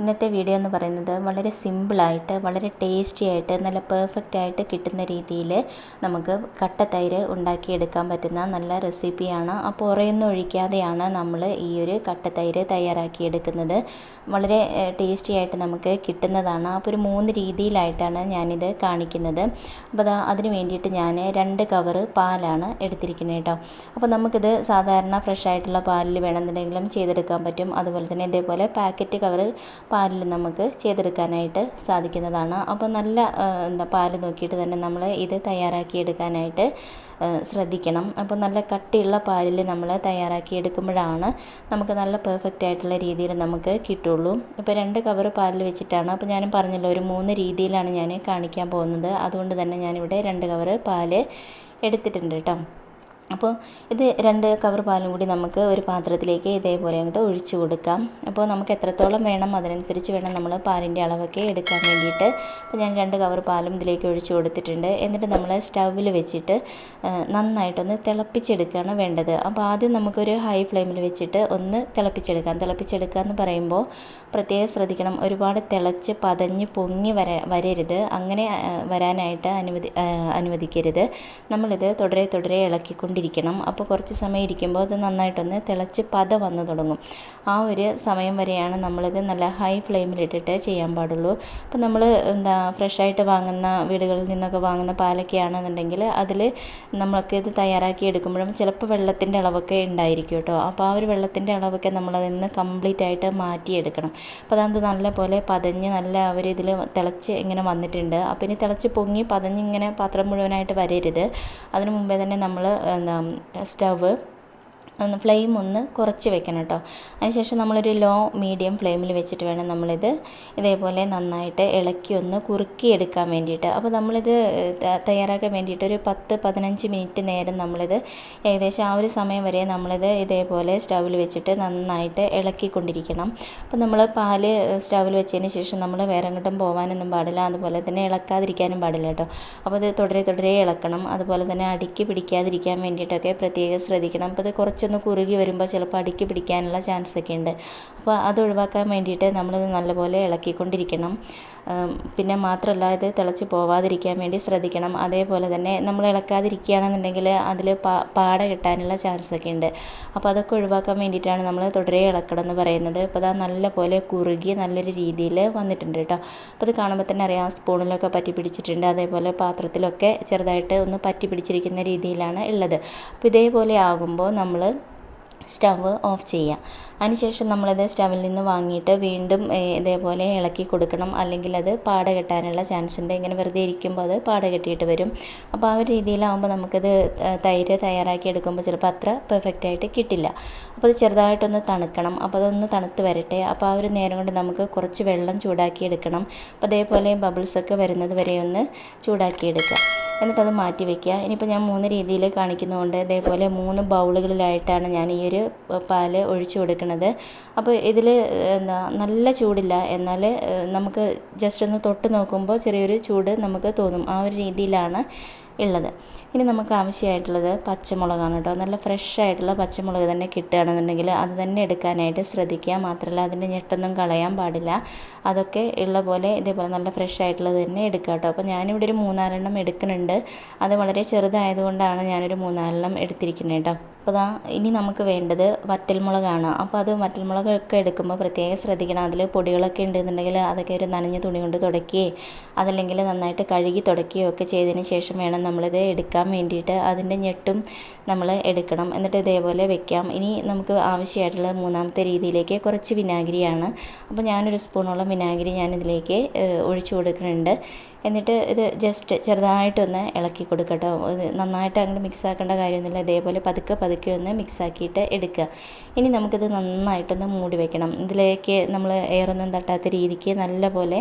ഇന്നത്തെ വീഡിയോ എന്ന് പറയുന്നത് വളരെ സിമ്പിളായിട്ട് വളരെ ടേസ്റ്റി ആയിട്ട് നല്ല പെർഫെക്റ്റ് ആയിട്ട് കിട്ടുന്ന രീതിയിൽ നമുക്ക് കട്ട തൈര് ഉണ്ടാക്കിയെടുക്കാൻ പറ്റുന്ന നല്ല റെസിപ്പിയാണ് അപ്പോൾ ഉറയൊന്നും ഒഴിക്കാതെയാണ് നമ്മൾ ഈ ഒരു കട്ട തൈര് തയ്യാറാക്കിയെടുക്കുന്നത്. വളരെ ടേസ്റ്റി ആയിട്ട് നമുക്ക് കിട്ടുന്നതാണ്. അപ്പോൾ ഒരു മൂന്ന് രീതിയിലായിട്ടാണ് ഞാനിത് കാണിക്കുന്നത്. അപ്പോൾ അതാ അതിന് വേണ്ടിയിട്ട് ഞാൻ രണ്ട് കവറ് പാലാണ് എടുത്തിരിക്കുന്നത് കേട്ടോ. അപ്പോൾ നമുക്കിത് സാധാരണ ഫ്രഷ് ആയിട്ടുള്ള പാലിൽ വേണമെന്നുണ്ടെങ്കിലും ചെയ്തെടുക്കാൻ പറ്റും. അതുപോലെ തന്നെ ഇതേപോലെ പാക്കറ്റ് കവറ് പാലിൽ നമുക്ക് ചെയ്തെടുക്കാനായിട്ട് സാധിക്കുന്നതാണ്. അപ്പോൾ നല്ല എന്താ പാൽ നോക്കിയിട്ട് തന്നെ നമ്മൾ ഇത് തയ്യാറാക്കിയെടുക്കാനായിട്ട് ശ്രദ്ധിക്കണം. അപ്പോൾ നല്ല കട്ടിയുള്ള പാലിൽ നമ്മൾ തയ്യാറാക്കി എടുക്കുമ്പോഴാണ് നമുക്ക് നല്ല പെർഫെക്റ്റ് ആയിട്ടുള്ള രീതിയിൽ നമുക്ക് കിട്ടുള്ളൂ. ഇപ്പോൾ രണ്ട് കവർ പാലിൽ വെച്ചിട്ടാണ്. അപ്പോൾ ഞാൻ പറഞ്ഞല്ലോ ഒരു മൂന്ന് രീതിയിലാണ് ഞാൻ കാണിക്കാൻ പോകുന്നത്. അതുകൊണ്ട് തന്നെ ഞാനിവിടെ രണ്ട് കവർ പാൽ എടുത്തിട്ടുണ്ട് കേട്ടോ. അപ്പോൾ ഇത് രണ്ട് കവർ പാലും കൂടി നമുക്ക് ഒരു പാത്രത്തിലേക്ക് ഇതേപോലെ അങ്ങോട്ട് ഒഴിച്ചു കൊടുക്കാം. അപ്പോൾ നമുക്ക് എത്രത്തോളം വേണം അതിനനുസരിച്ച് വേണം നമ്മൾ പാലിന്റെ അളവൊക്കെ എടുക്കാൻ വേണ്ടിയിട്ട്. അപ്പോൾ ഞാൻ രണ്ട് കവർ പാലും ഇതിലേക്ക് ഒഴിച്ചു കൊടുത്തിട്ടുണ്ട്. എന്നിട്ട് നമ്മൾ സ്റ്റൗവിൽ വെച്ചിട്ട് നന്നായിട്ടൊന്ന് തിളപ്പിച്ചെടുക്കുകയാണ് വേണ്ടത്. അപ്പോൾ ആദ്യം നമുക്കൊരു ഹൈ ഫ്ലെയിമിൽ വെച്ചിട്ട് ഒന്ന് തിളപ്പിച്ചെടുക്കാം. തിളപ്പിച്ചെടുക്കുക എന്ന് പറയുമ്പോൾ പ്രത്യേകം ശ്രദ്ധിക്കണം. ഒരുപാട് തിളച്ച് പതഞ്ഞ് പൊങ്ങി വര വരരുത്. അങ്ങനെ വരാനായിട്ട് അനുവദി അനുവദിക്കരുത്. നമ്മളിത് തുടരെ തുടരെ ഇളക്കിക്കൊണ്ട് കൊണ്ടിരിക്കണം അപ്പോൾ കുറച്ച് സമയം ഇരിക്കുമ്പോൾ അത് നന്നായിട്ടൊന്ന് തിളച്ച് പത വന്ന് തുടങ്ങും. ആ ഒരു സമയം വരെയാണ് നമ്മളിത് നല്ല ഹൈ ഫ്ലെയിമിലിട്ടിട്ട് ചെയ്യാൻ പാടുള്ളൂ. അപ്പോൾ നമ്മൾ എന്താ ഫ്രഷായിട്ട് വാങ്ങുന്ന വീടുകളിൽ നിന്നൊക്കെ വാങ്ങുന്ന പാലൊക്കെയാണെന്നുണ്ടെങ്കിൽ അതിൽ നമ്മൾക്ക് ഇത് തയ്യാറാക്കി എടുക്കുമ്പോഴും ചിലപ്പോൾ വെള്ളത്തിന്റെ അളവൊക്കെ ഉണ്ടായിരിക്കും കേട്ടോ. അപ്പോൾ ആ ഒരു വെള്ളത്തിന്റെ അളവൊക്കെ നമ്മളതിൽ നിന്ന് കംപ്ലീറ്റ് ആയിട്ട് മാറ്റിയെടുക്കണം. അപ്പോൾ അതാണ് നല്ല പോലെ പതഞ്ഞ് നല്ല ഒരു ഇതിൽ തിളച്ച് ഇങ്ങനെ വന്നിട്ടുണ്ട്. അപ്പോൾ ഇനി തിളച്ച് പൊങ്ങി പതഞ്ഞ് ഇങ്ങനെ പാത്രം മുഴുവനായിട്ട് വരരുത്. അതിന് മുമ്പേ തന്നെ നമ്മൾ എന്താ സ്റ്റവ് ഒന്ന് ഫ്ലെയിം ഒന്ന് കുറച്ച് വെക്കണം കേട്ടോ. അതിനുശേഷം നമ്മളൊരു ലോ മീഡിയം ഫ്ലെയിമിൽ വെച്ചിട്ട് വേണം നമ്മളിത് ഇതേപോലെ നന്നായിട്ട് ഇളക്കി ഒന്ന് കുറുക്കി എടുക്കാൻ വേണ്ടിയിട്ട്. അപ്പോൾ നമ്മളിത് തയ്യാറാക്കാൻ വേണ്ടിയിട്ട് ഒരു പത്ത് പതിനഞ്ച് മിനിറ്റ് നേരം നമ്മളിത് ഏകദേശം ആ ഒരു സമയം വരെ നമ്മളിത് ഇതേപോലെ സ്റ്റൗവിൽ വെച്ചിട്ട് നന്നായിട്ട് ഇളക്കിക്കൊണ്ടിരിക്കണം. അപ്പോൾ നമ്മൾ പാൽ സ്റ്റൗവിൽ വെച്ചതിന് ശേഷം നമ്മൾ വേറെ അങ്ങോട്ടും പോകാനൊന്നും പാടില്ല. അതുപോലെ തന്നെ ഇളക്കാതിരിക്കാനും പാടില്ല കേട്ടോ. അപ്പോൾ ഇത് തുടരെ തുടരെ ഇളക്കണം. അതുപോലെ തന്നെ അടുക്കി പിടിക്കാതിരിക്കാൻ വേണ്ടിയിട്ടൊക്കെ പ്രത്യേകം ശ്രദ്ധിക്കണം. അപ്പോൾ ഇത് കുറച്ച് കുറച്ചൊന്ന് കുറുകി വരുമ്പോൾ ചിലപ്പോൾ അടുക്കി പിടിക്കാനുള്ള ചാൻസ് ഒക്കെ ഉണ്ട്. അപ്പോൾ അത് ഒഴിവാക്കാൻ വേണ്ടിയിട്ട് നമ്മളിത് നല്ലപോലെ ഇളക്കിക്കൊണ്ടിരിക്കണം. പിന്നെ മാത്രമല്ല ഇത് തിളച്ച് പോവാതിരിക്കാൻ വേണ്ടി ശ്രദ്ധിക്കണം. അതേപോലെ തന്നെ നമ്മൾ ഇളക്കാതിരിക്കുകയാണെന്നുണ്ടെങ്കിൽ അതിൽ പാ പാട കിട്ടാനുള്ള ചാൻസ് ഒക്കെ ഉണ്ട്. അപ്പോൾ അതൊക്കെ ഒഴിവാക്കാൻ വേണ്ടിയിട്ടാണ് നമ്മൾ തുടരെ ഇളക്കണം എന്ന് പറയുന്നത്. അപ്പോൾ അത് നല്ലപോലെ കുറുകി നല്ലൊരു രീതിയിൽ വന്നിട്ടുണ്ട് കേട്ടോ. അപ്പോൾ അത് കാണുമ്പോൾ തന്നെ അറിയാം സ്പൂണിലൊക്കെ പറ്റി പിടിച്ചിട്ടുണ്ട്. അതേപോലെ പാത്രത്തിലൊക്കെ ചെറുതായിട്ട് ഒന്ന് പറ്റി പിടിച്ചിരിക്കുന്ന രീതിയിലാണ് ഉള്ളത്. അപ്പോൾ ഇതേപോലെ ആകുമ്പോൾ നമ്മൾ സ്റ്റവ് ഓഫ് ചെയ്യുക അതിനുശേഷം നമ്മളത് സ്റ്റവിൽ നിന്ന് വാങ്ങിയിട്ട് വീണ്ടും ഇതേപോലെ ഇളക്കി കൊടുക്കണം. അല്ലെങ്കിൽ അത് പാട കെട്ടാനുള്ള ചാൻസ് ഉണ്ട്. ഇങ്ങനെ വെറുതെ ഇരിക്കുമ്പോൾ അത് പാട കെട്ടിയിട്ട് വരും. അപ്പോൾ ആ ഒരു രീതിയിലാവുമ്പോൾ നമുക്കത് തൈര് തയ്യാറാക്കി എടുക്കുമ്പോൾ ചിലപ്പോൾ അത്ര പെർഫെക്റ്റ് ആയിട്ട് കിട്ടില്ല. അപ്പോൾ അത് ചെറുതായിട്ടൊന്ന് തണുക്കണം. അപ്പോൾ അതൊന്ന് തണുത്ത് വരട്ടെ. അപ്പോൾ ആ ഒരു നേരം കൊണ്ട് നമുക്ക് കുറച്ച് വെള്ളം ചൂടാക്കി എടുക്കണം. അപ്പോൾ അതേപോലെ ബബിൾസൊക്കെ വരുന്നത് വരെ ഒന്ന് ചൂടാക്കി എടുക്കുക എന്നിട്ടത് മാറ്റി വയ്ക്കുക ഇനിയിപ്പോൾ ഞാൻ മൂന്ന് രീതിയിൽ കാണിക്കുന്നതുകൊണ്ട് ഇതേപോലെ മൂന്ന് ബൗളുകളിലായിട്ടാണ് ഞാൻ ഈ ഒരു പാൽ ഒഴിച്ചു കൊടുക്കുന്നത്. അപ്പോൾ ഇതിൽ എന്താ നല്ല ചൂടില്ല. എന്നാൽ നമുക്ക് ജസ്റ്റ് ഒന്ന് തൊട്ട് നോക്കുമ്പോൾ ചെറിയൊരു ചൂട് നമുക്ക് തോന്നും. ആ ഒരു രീതിയിലാണ് ഉള്ളത്. ഇനി നമുക്ക് ആവശ്യമായിട്ടുള്ളത് പച്ചമുളകാണ് കേട്ടോ. നല്ല ഫ്രഷ് ആയിട്ടുള്ള പച്ചമുളക് തന്നെ കിട്ടുകയാണെന്നുണ്ടെങ്കിൽ അത് തന്നെ എടുക്കാനായിട്ട് ശ്രദ്ധിക്കുക. മാത്രമല്ല അതിന്റെ ഞെട്ടൊന്നും കളയാൻ പാടില്ല. അതൊക്കെ ഉള്ള പോലെ ഇതേപോലെ നല്ല ഫ്രഷ് ആയിട്ടുള്ളത് തന്നെ എടുക്കുക കേട്ടോ. അപ്പോൾ ഞാനിവിടെ ഒരു മൂന്നാലെണ്ണം എടുക്കുന്നുണ്ട്. അത് വളരെ ചെറുതായതുകൊണ്ടാണ് ഞാനൊരു മൂന്നാലെണ്ണം എടുത്തിരിക്കുന്നത് കേട്ടോ. അപ്പോൾ ദാ ഇനി നമുക്ക് വേണ്ടത് വറ്റൽമുളകാണ്. അപ്പോൾ അത് വറ്റൽമുളകൊക്കെ എടുക്കുമ്പോൾ പ്രത്യേകം ശ്രദ്ധിക്കണം. അതിൽ പൊടികളൊക്കെ ഉണ്ടെന്നുണ്ടെങ്കിൽ അതൊക്കെ ഒരു നനഞ്ഞ തുണി കൊണ്ട് തുടക്കുകയോ അതല്ലെങ്കിൽ നന്നായിട്ട് കഴുകി തുടക്കുകയോ ഒക്കെ ചെയ്തതിന് ശേഷം വേണം നമ്മളിത് എടുക്കാൻ വേണ്ടിയിട്ട് അതിന്റെ ഞെട്ടും നമ്മൾ എടുക്കണം. എന്നിട്ട് ഇതേപോലെ വെക്കാം. ഇനി നമുക്ക് ആവശ്യമായിട്ടുള്ള മൂന്നാമത്തെ രീതിയിലേക്ക് കുറച്ച് വിനാഗിരിയാണ്. അപ്പോൾ ഞാനൊരു സ്പൂണോളം വിനാഗിരി ഞാനിതിലേക്ക് ഒഴിച്ചു കൊടുക്കുന്നുണ്ട്. എന്നിട്ട് ഇത് ജസ്റ്റ് ചെറുതായിട്ടൊന്ന് ഇളക്കി കൊടുക്കട്ടോ. നന്നായിട്ട് അങ്ങോട്ട് മിക്സ് ആക്കേണ്ട കാര്യമൊന്നുമില്ല. ഇതേപോലെ പതുക്കെ പതുക്കെ ഒന്ന് മിക്സ് ആക്കിയിട്ട് എടുക്കുക. ഇനി നമുക്കിത് നന്നായിട്ടൊന്ന് മൂടി വെക്കണം. ഇതിലേക്ക് നമ്മൾ എയറൊന്നും തട്ടാത്ത രീതിക്ക് നല്ലപോലെ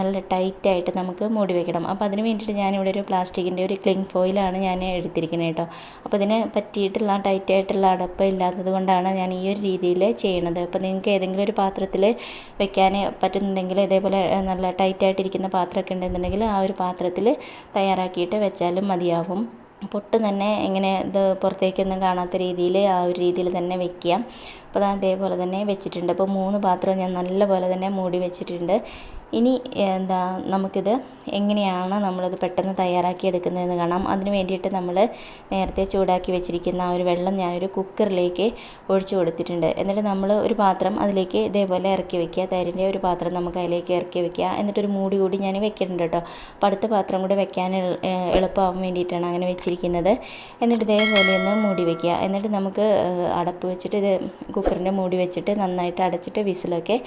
നല്ല ടൈറ്റായിട്ട് നമുക്ക് മൂടി വെക്കണം. അപ്പോൾ അതിന് വേണ്ടിയിട്ട് ഞാനിവിടെ ഒരു പ്ലാസ്റ്റിക്കിന്റെ ഒരു ക്ലിങ് ഫോയിലാണ് ഞാൻ എടുത്തിരിക്കുന്നത് കേട്ടോ. അപ്പോൾ ഇതിന് പറ്റിയിട്ടുള്ള ടൈറ്റായിട്ടുള്ള അടപ്പ് ഇല്ലാത്തത് കൊണ്ടാണ് ഞാൻ ഈ ഒരു രീതിയിൽ ചെയ്യണത്. അപ്പോൾ നിങ്ങൾക്ക് ഏതെങ്കിലും ഒരു പാത്രത്തിൽ വെക്കാൻ പറ്റുന്നുണ്ടെങ്കിൽ ഇതേപോലെ നല്ല ടൈറ്റായിട്ടിരിക്കുന്ന പാത്രമൊക്കെ ഉണ്ടെന്നുണ്ടെങ്കിൽ ആ ഒരു പാത്രത്തിൽ തയ്യാറാക്കിയിട്ട് വെച്ചാലും മതിയാവും. പൊട്ട് തന്നെ ഇങ്ങനെ ഇത് പുറത്തേക്കൊന്നും കാണാത്ത രീതിയിൽ ആ ഒരു രീതിയിൽ തന്നെ വെക്കുക. അപ്പോൾ അതേപോലെ തന്നെ വെച്ചിട്ടുണ്ട്. അപ്പോൾ മൂന്ന് പാത്രം ഞാൻ നല്ലപോലെ തന്നെ മൂടി വെച്ചിട്ടുണ്ട്. ഇനി എന്താ നമുക്കിത് എങ്ങനെയാണ് നമ്മളത് പെട്ടെന്ന് തയ്യാറാക്കി എടുക്കുന്നതെന്ന് കാണാം. അതിന് വേണ്ടിയിട്ട് നമ്മൾ നേരത്തെ ചൂടാക്കി വെച്ചിരിക്കുന്ന ആ ഒരു വെള്ളം ഞാനൊരു കുക്കറിലേക്ക് ഒഴിച്ചു കൊടുത്തിട്ടുണ്ട്. എന്നിട്ട് നമ്മൾ ഒരു പാത്രം അതിലേക്ക് ഇതേപോലെ ഇറക്കി വെക്കുക. തൈരിന്റെ ഒരു പാത്രം നമുക്ക് അതിലേക്ക് ഇറക്കി വെക്കുക. എന്നിട്ടൊരു മൂടി കൂടി ഞാൻ വെക്കുന്നുണ്ട് കേട്ടോ. അപ്പോൾ അടുത്ത പാത്രം കൂടി വെക്കാൻ എളുപ്പമാകാൻ വേണ്ടിയിട്ടാണ് അങ്ങനെ വെച്ചിരിക്കുന്നത്. എന്നിട്ട് ഇതേപോലെ ഒന്ന് മൂടി വെക്കുക. എന്നിട്ട് നമുക്ക് അടപ്പ് വെച്ചിട്ട് ഇത് കുക്കറിന്റെ മൂടി വെച്ചിട്ട് നന്നായിട്ട് അടച്ചിട്ട് വിസിലൊക്കെ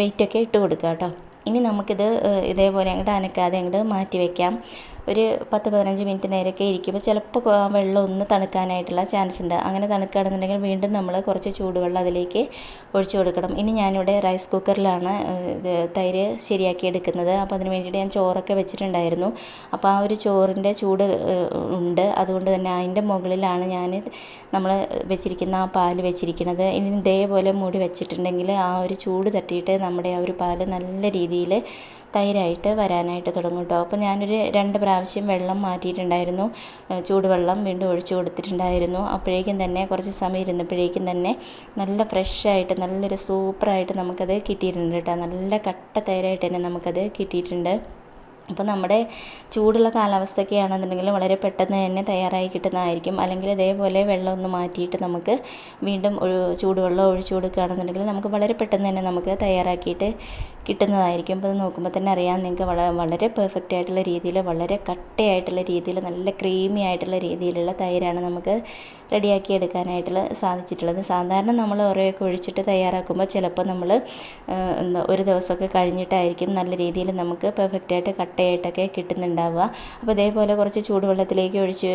വെയിറ്റൊക്കെ ഇട്ട് കൊടുക്കുക കേട്ടോ. ഇനി നമുക്കിത് ഇതേപോലെ അങ്ങോട്ട് അനക്കാതെ അങ്ങോട്ട് മാറ്റി വയ്ക്കാം ഒരു പത്ത് പതിനഞ്ച് മിനിറ്റ് നേരമൊക്കെ ഇരിക്കുമ്പോൾ ചിലപ്പോൾ വെള്ളം ഒന്ന് തണുക്കാനായിട്ടുള്ള ചാൻസ് ഉണ്ട്. അങ്ങനെ തണുക്കുകയാണെന്നുണ്ടെങ്കിൽ വീണ്ടും നമ്മൾ കുറച്ച് ചൂടുവെള്ളം അതിലേക്ക് ഒഴിച്ചു കൊടുക്കണം. ഇനി ഞാനിവിടെ റൈസ് കുക്കറിലാണ് ഇത് തൈര് ശരിയാക്കി എടുക്കുന്നത്. അപ്പോൾ അതിന് വേണ്ടിയിട്ട് ഞാൻ ചോറൊക്കെ വെച്ചിട്ടുണ്ടായിരുന്നു. അപ്പോൾ ആ ഒരു ചോറിന്റെ ചൂട് ഉണ്ട്. അതുകൊണ്ട് തന്നെ അതിന്റെ മുകളിലാണ് ഞാൻ നമ്മൾ വെച്ചിരിക്കുന്ന ആ പാൽ വെച്ചിരിക്കുന്നത്. ഇനി ഇതേപോലെ മൂടി വെച്ചിട്ടുണ്ടെങ്കിൽ ആ ഒരു ചൂട് തട്ടിയിട്ട് നമ്മുടെ ആ ഒരു പാൽ നല്ല രീതിയിൽ തൈരായിട്ട് വരാനായിട്ട് തുടങ്ങും കേട്ടോ അപ്പോൾ ഞാനൊരു രണ്ട് പ്രാവശ്യം വെള്ളം മാറ്റിയിട്ടുണ്ടായിരുന്നു. ചൂടുവെള്ളം വീണ്ടും ഒഴിച്ചു കൊടുത്തിട്ടുണ്ടായിരുന്നു. അപ്പോഴേക്കും തന്നെ കുറച്ച് സമയം ഇരുന്നപ്പോഴേക്കും തന്നെ നല്ല ഫ്രഷായിട്ട് നല്ലൊരു സൂപ്പറായിട്ട് നമുക്കത് കിട്ടിയിട്ടുണ്ട് കേട്ടോ നല്ല കട്ട തൈരായിട്ട് തന്നെ നമുക്കത് കിട്ടിയിട്ടുണ്ട്. അപ്പോൾ നമ്മുടെ ചൂടുള്ള കാലാവസ്ഥയൊക്കെയാണെന്നുണ്ടെങ്കിൽ വളരെ പെട്ടെന്ന് തന്നെ തയ്യാറായി കിട്ടുന്നതായിരിക്കും. അല്ലെങ്കിൽ ഇതേപോലെ വെള്ളം ഒന്ന് മാറ്റിയിട്ട് നമുക്ക് വീണ്ടും ചൂടുവെള്ളം ഒഴിച്ചു കൊടുക്കുകയാണെന്നുണ്ടെങ്കിൽ നമുക്ക് വളരെ പെട്ടെന്ന് തന്നെ നമുക്ക് തയ്യാറാക്കിയിട്ട് കിട്ടുന്നതായിരിക്കും. അപ്പോൾ അത് നോക്കുമ്പോൾ തന്നെ അറിയാം നിങ്ങൾക്ക് വളരെ വളരെ പെർഫെക്റ്റ് ആയിട്ടുള്ള രീതിയിൽ വളരെ കട്ടയായിട്ടുള്ള രീതിയിൽ നല്ല ക്രീമി ആയിട്ടുള്ള രീതിയിലുള്ള തൈരാണ് നമുക്ക് റെഡിയാക്കി എടുക്കാനായിട്ടുള്ള സാധിച്ചിട്ടുള്ളത്. സാധാരണ നമ്മൾ ഓരോയൊക്കെ ഒഴിച്ചിട്ട് തയ്യാറാക്കുമ്പോൾ ചിലപ്പോൾ നമ്മൾ എന്താ ഒരു ദിവസമൊക്കെ കഴിഞ്ഞിട്ടായിരിക്കും നല്ല രീതിയിൽ നമുക്ക് പെർഫെക്റ്റ് ആയിട്ട് കട്ടയായിട്ടൊക്കെ കിട്ടുന്നുണ്ടാവുക. അപ്പോൾ ഇതേപോലെ കുറച്ച് ചൂടുവെള്ളത്തിലേക്ക് ഒഴിച്ച്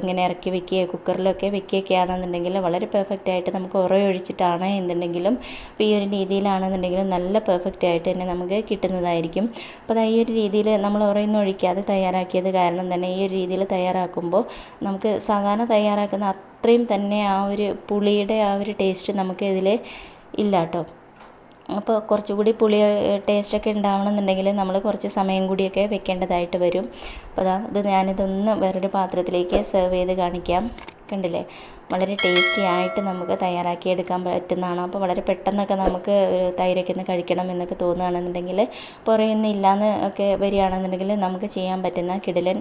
ഇങ്ങനെ ഇറക്കി വെക്കുകയോ കുക്കറിലൊക്കെ വെക്കുകയൊക്കെ ആണെന്നുണ്ടെങ്കിൽ വളരെ പെർഫെക്റ്റ് ആയിട്ട് നമുക്ക് ഉറ ഒഴിച്ചിട്ടാണ് എന്നുണ്ടെങ്കിലും ഇപ്പോൾ ഈ ഒരു രീതിയിലാണെന്നുണ്ടെങ്കിലും നല്ല പെർഫെക്റ്റ് ആയിട്ട് തന്നെ നമുക്ക് കിട്ടുന്നതായിരിക്കും. അപ്പോൾ ഈ ഒരു രീതിയിൽ നമ്മൾ ഉറയൊന്നും ഒഴിക്കാതെ തയ്യാറാക്കിയത് കാരണം തന്നെ ഈ ഒരു രീതിയിൽ തയ്യാറാക്കുമ്പോൾ നമുക്ക് സാധാരണ തയ്യാറാക്കുന്ന അത്രയും തന്നെ ആ ഒരു പുളിയുടെ ആ ഒരു ടേസ്റ്റ് നമുക്ക് ഇതിൽ ഇല്ല കേട്ടോ. അപ്പോൾ കുറച്ചുകൂടി പുളി ടേസ്റ്റൊക്കെ ഉണ്ടാവണമെന്നുണ്ടെങ്കിൽ നമ്മൾ കുറച്ച് സമയം കൂടിയൊക്കെ വെക്കേണ്ടതായിട്ട് വരും. അപ്പോൾ അതാ ഇത് ഞാനിതൊന്ന് വേറൊരു പാത്രത്തിലേക്ക് സെർവ് ചെയ്ത് കാണിക്കാം. കണ്ടില്ലേ? വളരെ ടേസ്റ്റി ആയിട്ട് നമുക്ക് തയ്യാറാക്കി എടുക്കാൻ പറ്റുന്നതാണ്. അപ്പോൾ വളരെ പെട്ടെന്നൊക്കെ നമുക്ക് തൈരൊക്കെ ഒന്ന് കഴിക്കണം എന്നൊക്കെ തോന്നുകയാണെന്നുണ്ടെങ്കിൽ പുറയൊന്നും ഇല്ലാന്ന് ഒക്കെ വരികയാണെന്നുണ്ടെങ്കിൽ നമുക്ക് ചെയ്യാൻ പറ്റുന്ന കിടിലൻ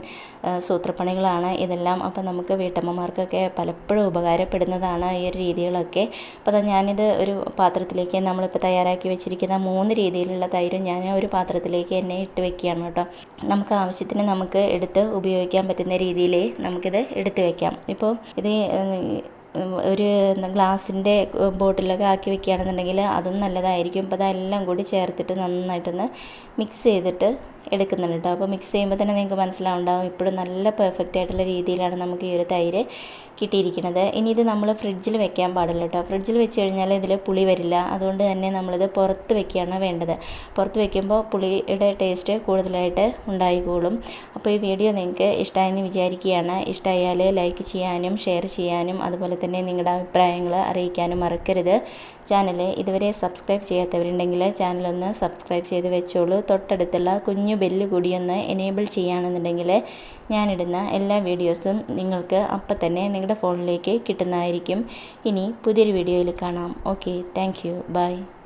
സൂത്രപ്പണികളാണ് ഇതെല്ലാം. അപ്പോൾ നമുക്ക് വീട്ടമ്മമാർക്കൊക്കെ പലപ്പോഴും ഉപകാരപ്പെടുന്നതാണ് ഈ ഒരു രീതികളൊക്കെ. അപ്പോൾ ഞാനിത് ഒരു പാത്രത്തിലേക്ക് നമ്മളിപ്പോൾ തയ്യാറാക്കി വെച്ചിരിക്കുന്ന മൂന്ന് രീതിയിലുള്ള തൈര് ഞാൻ ഒരു പാത്രത്തിലേക്ക് തന്നെ ഇട്ട് വെക്കുകയാണ് കേട്ടോ. നമുക്ക് ആവശ്യത്തിന് നമുക്ക് എടുത്ത് ഉപയോഗിക്കാൻ പറ്റുന്ന രീതിയിൽ നമുക്കിത് എടുത്ത് വെക്കാം. ഇപ്പോൾ ഇത് ഒരു ഗ്ലാസിന്റെ ബോട്ടിലൊക്കെ ആക്കി വെക്കുകയാണെന്നുണ്ടെങ്കിൽ അതും നല്ലതായിരിക്കും. അപ്പോൾ അതെല്ലാം കൂടി ചേർത്തിട്ട് നന്നായിട്ടൊന്ന് മിക്സ് ചെയ്തിട്ട് എടുക്കുന്നുണ്ട് കേട്ടോ. അപ്പോൾ മിക്സ് ചെയ്യുമ്പോൾ തന്നെ നിങ്ങൾക്ക് മനസ്സിലാവുണ്ടാവും ഇപ്പോഴും നല്ല പെർഫെക്റ്റ് ആയിട്ടുള്ള രീതിയിലാണ് നമുക്ക് ഈ ഒരു തൈര് കിട്ടിയിരിക്കുന്നത്. ഇനി ഇത് നമ്മൾ ഫ്രിഡ്ജിൽ വെക്കാൻ പാടില്ല കേട്ടോ. ഫ്രിഡ്ജിൽ വെച്ച് കഴിഞ്ഞാൽ ഇതിൽ പുളി വരില്ല. അതുകൊണ്ട് തന്നെ നമ്മളിത് പുറത്ത് വെക്കുകയാണ് വേണ്ടത്. പുറത്ത് വെക്കുമ്പോൾ പുളിയുടെ ടേസ്റ്റ് കൂടുതലായിട്ട് ഉണ്ടായിക്കോളും. അപ്പോൾ ഈ വീഡിയോ നിങ്ങൾക്ക് ഇഷ്ടമായെന്ന് വിചാരിക്കുകയാണ്. ഇഷ്ടമായാൽ ലൈക്ക് ചെയ്യാനും ഷെയർ ചെയ്യാനും അതുപോലെ തന്നെ നിങ്ങളുടെ അഭിപ്രായങ്ങൾ അറിയിക്കാനും മറക്കരുത്. ചാനൽ ഇതുവരെ സബ്സ്ക്രൈബ് ചെയ്യാത്തവരുണ്ടെങ്കിൽ ചാനലൊന്ന് സബ്സ്ക്രൈബ് ചെയ്ത് വെച്ചോളൂ. തൊട്ടടുത്തുള്ള കുഞ്ഞു ബെല്ല് കൂടി ഒന്ന് എനേബിൾ ചെയ്യുകയാണെന്നുണ്ടെങ്കിൽ ഞാനിടുന്ന എല്ലാ വീഡിയോസും നിങ്ങൾക്ക് അപ്പം തന്നെ നിങ്ങളുടെ ഫോണിലേക്ക് കിട്ടുന്നതായിരിക്കും. ഇനി പുതിയൊരു വീഡിയോയിൽ കാണാം. Okay thank you by